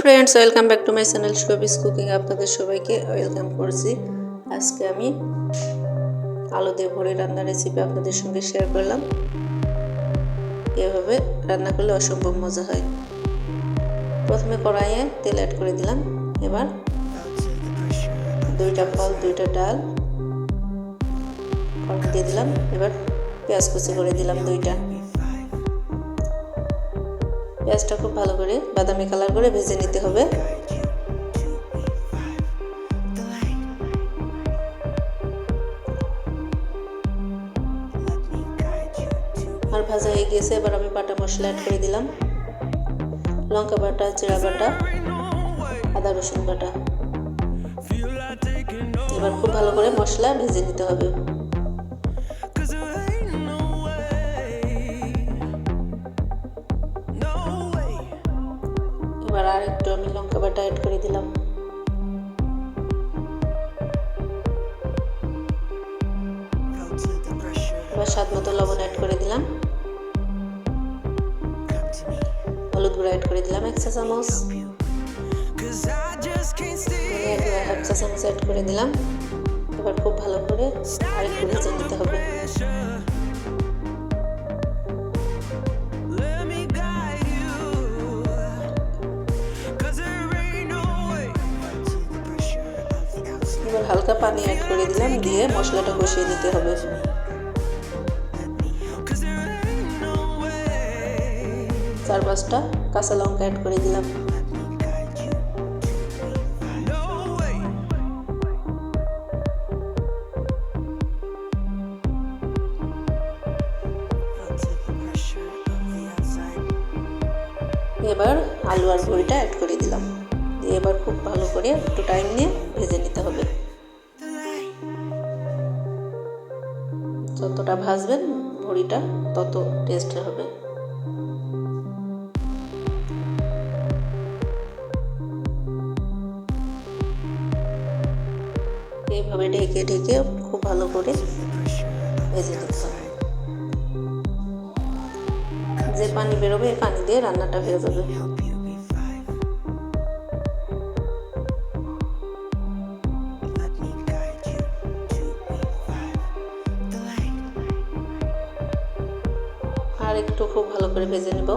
Friends, welcome back to my channel showbiz cooking. আপনাদের সবাইকে welcome করছি। আজকে আমি আলু দিয়ে ভরে রান্নার রেসিপি আপনাদের সঙ্গে শেয়ার করলাম। এভাবে রান্না করলে অসম্ভব মজা হয়। প্রথমে কড়াইয়ে তেল অ্যাড করে দিলাম। এবার দুইটা ফল, দুইটা ডাল দিয়ে দিলাম। এবার পেঁয়াজ কুচি করে দিলাম দুইটা। পেঁয়াজটা খুব ভালো করে বাদামি কালার করে ভেজে নিতে হবে। আর ভাজা হয়ে গিয়েছে, এবার আমি বাটা মশলা অ্যাড করে দিলাম। লঙ্কা বাটা, জিরা বাটা, আদা রসুন বাটা। এবার খুব ভালো করে মশলা ভেজে নিতে হবে। এবার আর একটু আমি লঙ্কা বাটা অ্যাড করে দিলাম। এবার স্বাদ মতো লবণ অ্যাড করে দিলাম। হলুদ গুঁড়ো অ্যাড করে দিলাম এক চা চামচ। হাফ চা চামচ অ্যাড করে দিলাম। এবার খুব ভালো করে আরেকটু ভেজে নিতে হবে। হালকা পানি অ্যাড করে দিলাম, দিয়ে মশলাটা কষিয়ে দিতে হবে। চার পাঁচটা কাঁচা লঙ্কা অ্যাড করে দিলাম। এবার আলু আর বড়িটা অ্যাড করে দিলাম। দিয়ে এবার খুব ভালো করে একটু টাইম নিয়ে ভেজে নিতে হবে। যতটা ভাজবেন বড়িটা তত টেস্ট হবে। এইভাবে ঢেকে ঢেকে খুব ভালো করে ভেজে নিতে হবে। যে পানি বেরোবে পানি দিয়ে রান্নাটা হয়ে যাবে। আর একটু খুব ভালো করে ভেজে নেব।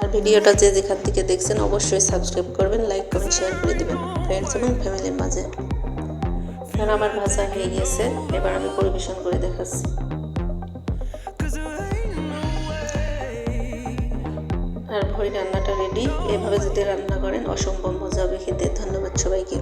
আর ভিডিওটা যে যেখান থেকে দেখছেন অবশ্যই সাবস্ক্রাইব করবেন, লাইক, কমেন্ট, শেয়ার করে দেবেন। ফ্রেন্ডস এবং ফ্যামিলির মাঝে। কারণ আমার ভাষা হয়ে গিয়েছে, এবার আমি পরিবেশন করে দেখাচ্ছি। আর ভরি রান্নাটা রেডি এভাবে যদি রান্না করেন, অসম্ভব মজা হবে খেতে। ধন্যবাদ সবাইকে।